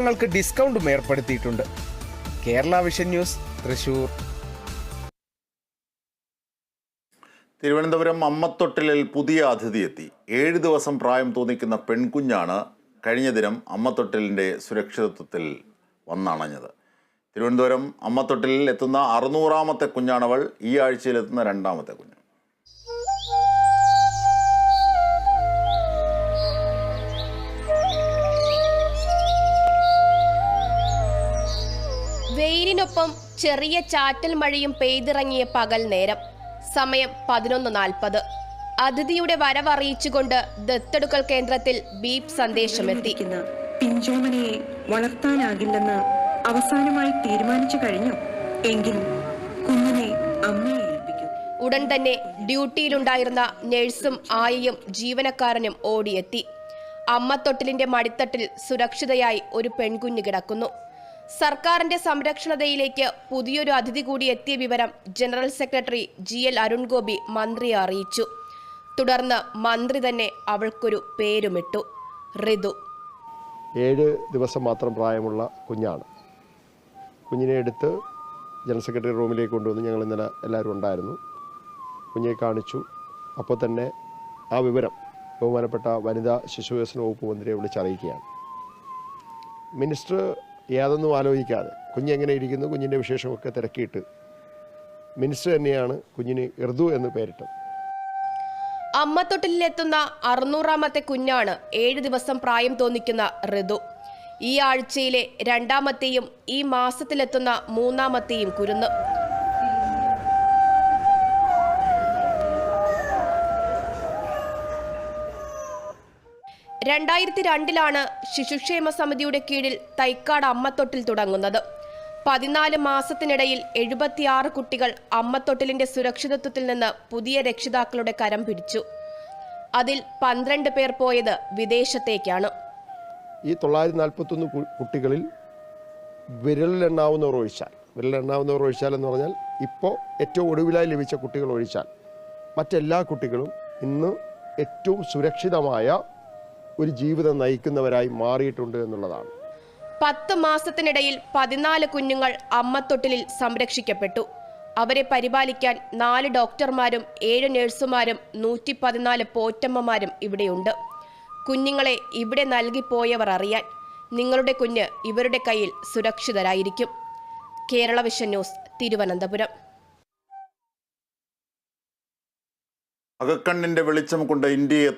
ങ്ങൾക്ക് ഡിസ്കൗണ്ടും ഏർപ്പെടുത്തിയിട്ടുണ്ട്. Kerala vision news Thrissur. Thiruvananthapuram അമ്മത്തൊട്ടിലിൽ പുതിയ അതിഥി എത്തി. ഏഴ് ദിവസം പ്രായം തോന്നിക്കുന്ന പെൺകുഞ്ഞാണ് കഴിഞ്ഞ ദിനം അമ്മത്തൊട്ടിലിന്റെ സുരക്ഷിതത്വത്തിൽ വന്നണഞ്ഞത്. തിരുവനന്തപുരം അമ്മത്തൊട്ടിലിൽ എത്തുന്ന അറുന്നൂറാമത്തെ കുഞ്ഞാണവൾ ഈ ആഴ്ചയിൽ എത്തുന്ന രണ്ടാമത്തെ കുഞ്ഞ്. വെയിലിനൊപ്പം ചെറിയ ചാറ്റൽ മഴയും പെയ്തിറങ്ങിയ പകൽ നേരം. സമയം പതിനൊന്ന് നാൽപ്പത്. അതിഥിയുടെ വരവറിയിച്ചുകൊണ്ട് ദത്തെടുക്കൽ കേന്ദ്രത്തിൽ ബീപ് സന്ദേശമെത്തി. പിഞ്ചോമനയെ വളർത്താനാകില്ലെന്ന് അവസാനമായി തീരുമാനിച്ചു കഴിഞ്ഞു. എങ്കിൽ കുഞ്ഞിനെ അമ്മയെ ഉടൻ തന്നെ ഡ്യൂട്ടിയിലുണ്ടായിരുന്ന നഴ്സും ആയയും ജീവനക്കാരനും ഓടിയെത്തി. അമ്മത്തൊട്ടിലിന്റെ മടിത്തട്ടിൽ സുരക്ഷിതയായി ഒരു പെൺകുഞ്ഞ് കിടക്കുന്നു. സർക്കാരിന്റെ സംരക്ഷണതയിലേക്ക് പുതിയൊരു അതിഥി കൂടി എത്തിയ വിവരം general secretary G L Arun Gopi മന്ത്രിയെ അറിയിച്ചു. തുടർന്ന് മന്ത്രി തന്നെ അവൾക്കൊരു പേരുമിട്ടു. ഋതു ഏഴ് ദിവസം മാത്രം പ്രായമുള്ള കുഞ്ഞാണ്. കുഞ്ഞിനെ എടുത്ത് ജനറൽ സെക്രട്ടറി റൂമിലേക്ക് കൊണ്ടുവന്ന് ഞങ്ങൾ ഇന്നലെ എല്ലാവരും ഉണ്ടായിരുന്നു. കുഞ്ഞെ കാണിച്ചു. അപ്പോൾ തന്നെ ആ വിവരം ബഹുമാനപ്പെട്ട വനിതാ ശിശു വികസന വകുപ്പ് മന്ത്രിയെ വിളിച്ചറിയിക്കുകയാണ്. മിനിസ്റ്റർ യാതൊന്നും ആലോചിക്കാതെ. കുഞ്ഞെങ്ങനെ ഇരിക്കുന്നു കുഞ്ഞിന്റെ വിശേഷമൊക്കെ തിരക്കിയിട്ട്. മിനിസ്റ്റർ തന്നെയാണ് കുഞ്ഞിന് ഇർദു എന്ന് പേരിട്ടത്. അമ്മത്തൊട്ടിലെത്തുന്ന അറുന്നൂറാമത്തെ കുഞ്ഞാണ് ഏഴ് ദിവസം പ്രായം തോന്നിക്കുന്ന ഋതു ഈ ആഴ്ചയിലെ രണ്ടാമത്തെയും ഈ മാസത്തിലെത്തുന്ന മൂന്നാമത്തെയും കുരുന്ന്. രണ്ടായിരത്തി രണ്ടിലാണ് ശിശുക്ഷേമ സമിതിയുടെ കീഴിൽ തൈക്കാട് അമ്മത്തൊട്ടിൽ തുടങ്ങുന്നത്. പതിനാല് മാസത്തിനിടയിൽ എഴുപത്തിയാറ് കുട്ടികൾ അമ്മത്തൊട്ടിലിന്റെ സുരക്ഷിതത്വത്തിൽ നിന്ന് പുതിയ രക്ഷിതാക്കളുടെ കരം പിടിച്ചു. അതിൽ പന്ത്രണ്ട് പേർ പോയത് വിദേശത്തേക്കാണ്. ഈ തൊള്ളായിരത്തി നാൽപ്പത്തൊന്ന് കുട്ടികളിൽ വിരലിലെണ്ണാവുന്നവർ ഒഴിച്ചാൽ വിരലിലെണ്ണാവുന്നവർ ഒഴിച്ചാൽ എന്ന് പറഞ്ഞാൽ ഇപ്പോൾ ഏറ്റവും ഒടുവിലായി ലഭിച്ച കുട്ടികൾ ഒഴിച്ചാൽ മറ്റെല്ലാ കുട്ടികളും ഇന്ന് ഏറ്റവും സുരക്ഷിതമായ ഒരു ജീവിതം നയിക്കുന്നവരായി മാറിയിട്ടുണ്ട് എന്നുള്ളതാണ്. പത്ത് മാസത്തിനിടയിൽ പതിനാല് കുഞ്ഞുങ്ങൾ അമ്മത്തൊട്ടിലിൽ സംരക്ഷിക്കപ്പെട്ടു. അവരെ പരിപാലിക്കാൻ നാല് ഡോക്ടർമാരും ഏഴ് നഴ്സുമാരും നൂറ്റി പതിനാല് പോറ്റമ്മമാരും ഇവിടെയുണ്ട്. കുഞ്ഞുങ്ങളെ ഇവിടെ നൽകിപ്പോയവർ അറിയാൻ നിങ്ങളുടെ കുഞ്ഞ് ഇവരുടെ കയ്യിൽ സുരക്ഷിതരായിരിക്കും. Kerala vision news Thiruvananthapuram. അകക്കണ്ണിന്റെ വെളിച്ചം കൊണ്ട് ഇന്ത്യയെ